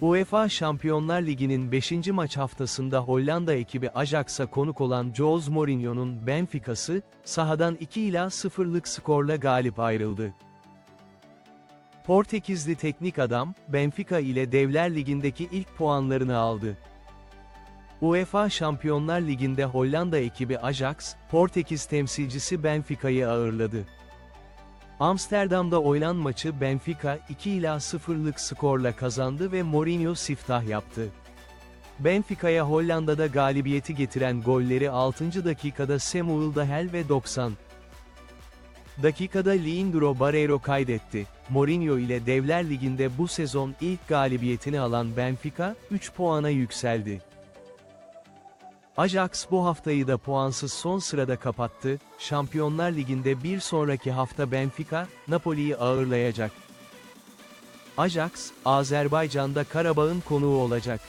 UEFA Şampiyonlar Ligi'nin 5. maç haftasında Hollanda ekibi Ajax'a konuk olan Jose Mourinho'nun Benfica'sı, sahadan 2 ila 0'lık skorla galip ayrıldı. Portekizli teknik adam, Benfica ile Devler Ligi'ndeki ilk puanlarını aldı. UEFA Şampiyonlar Ligi'nde Hollanda ekibi Ajax, Portekiz temsilcisi Benfica'yı ağırladı. Amsterdam'da oynan maçı Benfica 2 ila 0'lık skorla kazandı ve Mourinho siftah yaptı. Benfica'ya Hollanda'da galibiyeti getiren golleri 6. dakikada Samuel Dahel ve 90. dakikada Leandro Barreiro kaydetti. Mourinho ile Devler Ligi'nde bu sezon ilk galibiyetini alan Benfica, 3 puana yükseldi. Ajax bu haftayı da puansız son sırada kapattı, Şampiyonlar Ligi'nde bir sonraki hafta Benfica, Napoli'yi ağırlayacak. Ajax, Azerbaycan'da Karabağ'ın konuğu olacak.